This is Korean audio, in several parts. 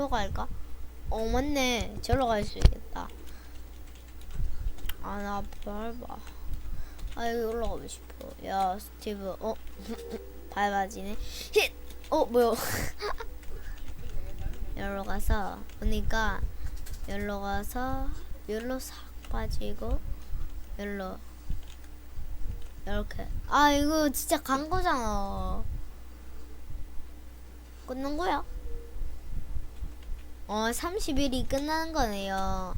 절로 갈까? 어 맞네. 절로 갈 수 있겠다. 아나 밟아 아 여기 올라가고 싶어. 야 스티브. 어? 밟아지네. 힛 어 뭐야? 여기로 가서 보니까 여기로 가서 여기로 싹 빠지고 여기로 이렇게. 아 이거 진짜 간 거잖아. 끝난 거야? 어 30일이 끝나는 거네요.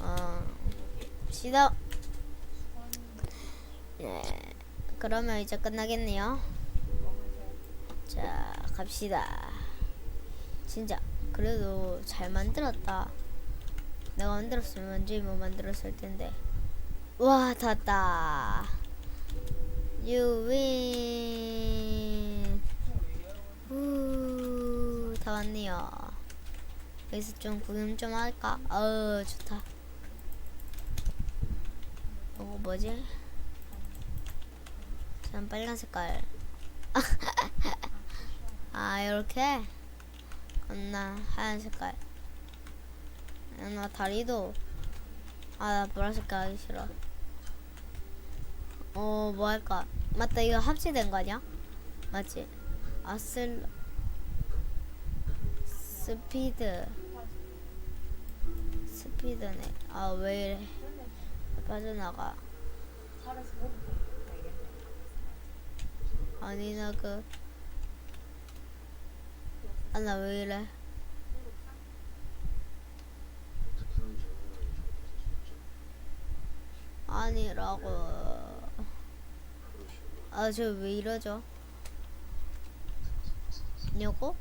어 시다 네 그러면 이제 끝나겠네요. 자 갑시다. 진짜 그래도 잘 만들었다. 내가 만들었으면 완전히 못 만들었을 텐데. 와 닿았다. You win. 후, 다 왔네요 여기서 좀 구경 좀 할까? 어 좋다 어 뭐지? 전 빨간 색깔 아 이렇게 나 하얀 색깔 아, 나 다리도 아나 보라 색깔 하기 싫어 어뭐 할까 맞다 이거 합치된 거 아니야? 맞지? 아슬 스피드. 스피드네. 아 왜 이래? 빠져나가. 아니 나그 아 나 왜 이래? 아니라고. 아 저 왜 이러죠? 요거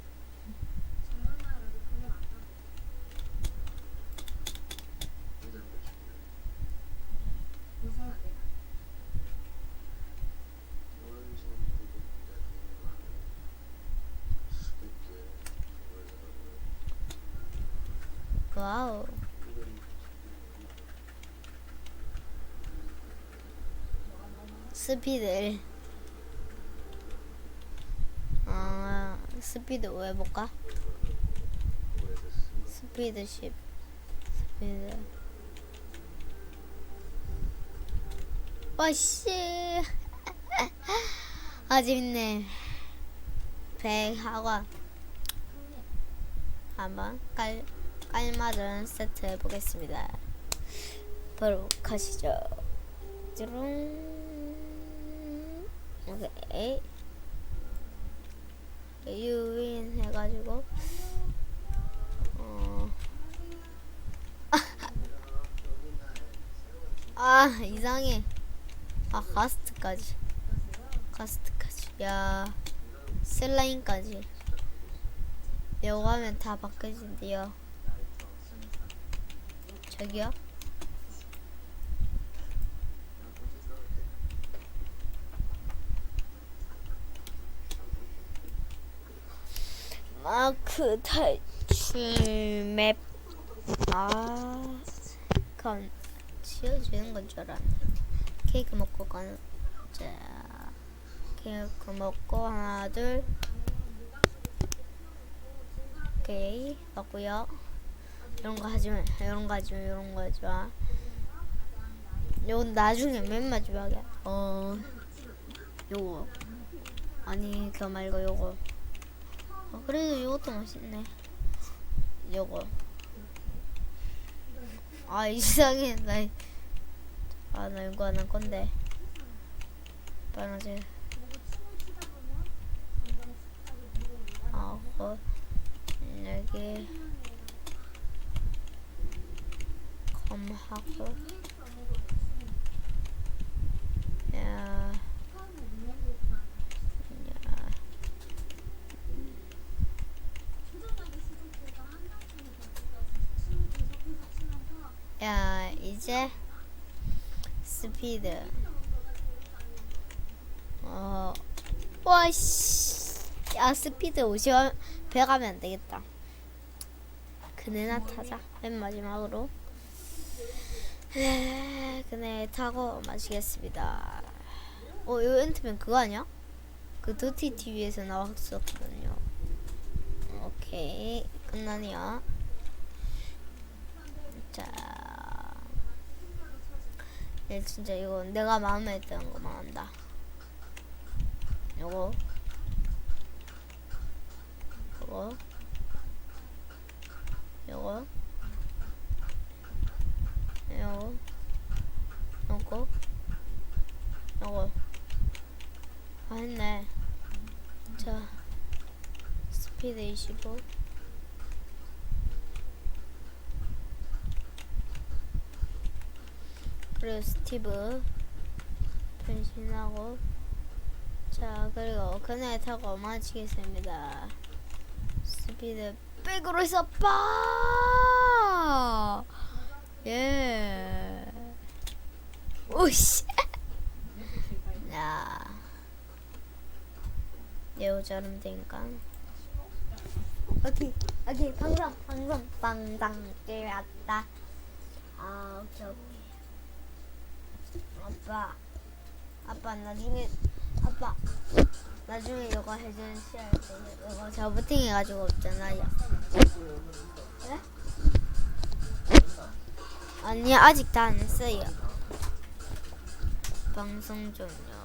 와우. 스피드 아 스피드 왜 해볼까? 스피드 10 스피드. 와씨. 아 재밌네. 백학원. 한번 깔 깔맞은 세트 해보겠습니다. 바로 가시죠. 찌롱 오케이. 유인 해가지고 어. 아 이상해. 아 가스트까지. 가스트까지. 야 슬라임까지. 이거 하면 다 바뀌어진대요 저기요 마크 탈출 맵. 아, 그건 지어지는 건 줄 알았네. 케이크 먹고 가는. 자, 케이크 먹고 하나 둘. 오케이 맞고요. 이런 거 하지만 이런 거 하지만 이런 거 하지 마. 요건 나중에 맨 마지막에. 어, 요거 아니 그거 말고 요거. 어, 그래도 이것도 맛있네. 요거. 아 이상해 나. 아 나 이거 안 할 건데. 빨간색. 아 그거 여기 검하고. 야. 야. 야 이제 스피드 어 와 씨 야 스피드 50 배가면 안 되겠다 그네나 타자 맨 마지막으로 에, 그네 타고 마시겠습니다 어 이거 엔트맨 그거 아니야? 그 도티 TV에서 나왔었거든요 오케이 장난이야. 자, 얘 진짜 이거 내가 마음에 드는 거만 한다. 요거, 요거, 요거, 요거, 요거. 아 했네. 자, 스피드 25. 그리고 스티브 변신하고 자 그리고 그네 타고 마치겠습니다 스피드 백으로 해서 빠! 예 오씨 야 여자름 되니까 오케이 오케이 방송 방송. 방송 깨웠다. 아 오케이 오케이. 아빠. 아빠 나중에 아빠. 나중에 이거 해주는 시간 때 이거 제가 부팅 해가지고 없잖아요 네? 아니 아직 다 안 했어요. 방송 종료